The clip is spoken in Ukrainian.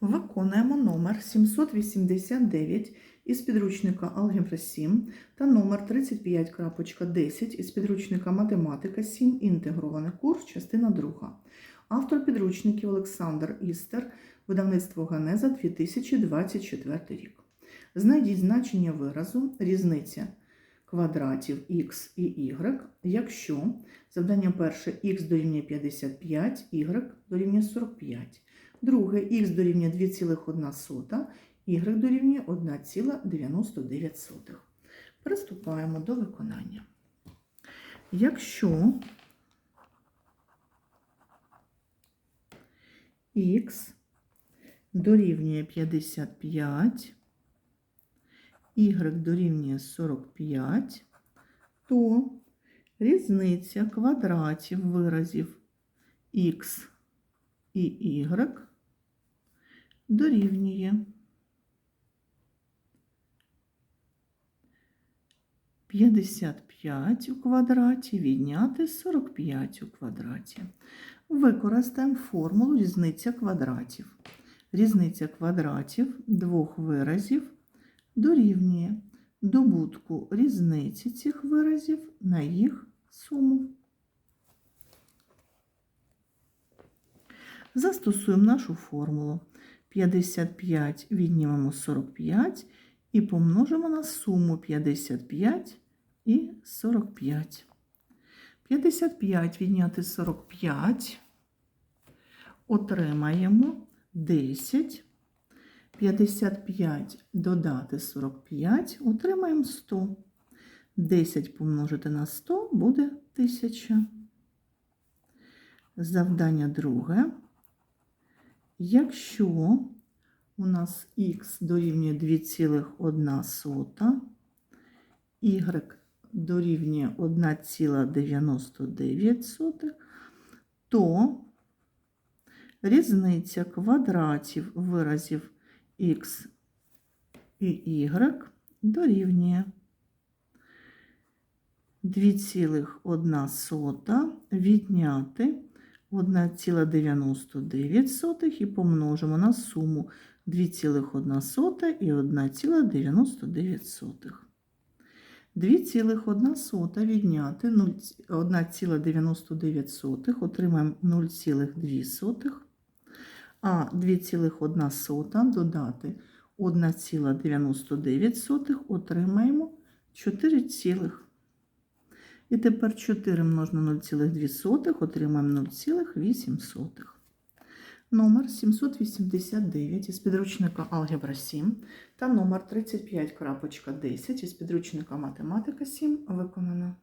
Виконуємо номер 789 із підручника Алгебра 7 та номер 35.10 із підручника Математика 7. Інтегрований курс, частина 2. Автор підручників Олександр Істер, видавництво Ганеза 2024 рік. Знайдіть значення виразу різниця квадратів х і y, якщо завдання перше х дорівнює 55, y дорівнює 45. Друге х дорівнює 2,1, y дорівнює 1,99. Приступаємо до виконання. Якщо х дорівнює 55, y дорівнює 45, то різниця квадратів виразів х і y дорівнює 55 у квадраті відняти 45 у квадраті. Використаємо формулу різниця квадратів. Різниця квадратів двох виразів дорівнює добутку різниці цих виразів на їх суму. Застосуємо нашу формулу. 55 віднімемо 45 і помножимо на суму 55 і 45. 55 відняти 45 отримаємо 10. 55 додати 45 отримаємо 100. 10 помножити на 100 буде 1000. Завдання друге. Якщо у нас х дорівнює 2,1, y дорівнює 1,99, то різниця квадратів виразів х і y дорівнює 2,1 відняти 1,99 і помножимо на суму 2,1 і 1,99. 2,1 відняти 1,99 отримаємо 0,2, а 2,1 додати 1,99 отримаємо 4 цілих. І тепер 4 множно 0,2 отримаємо 0,8. Номер 789 із підручника Алгебра 7 та номер 35.10 із підручника Математика 7 виконано.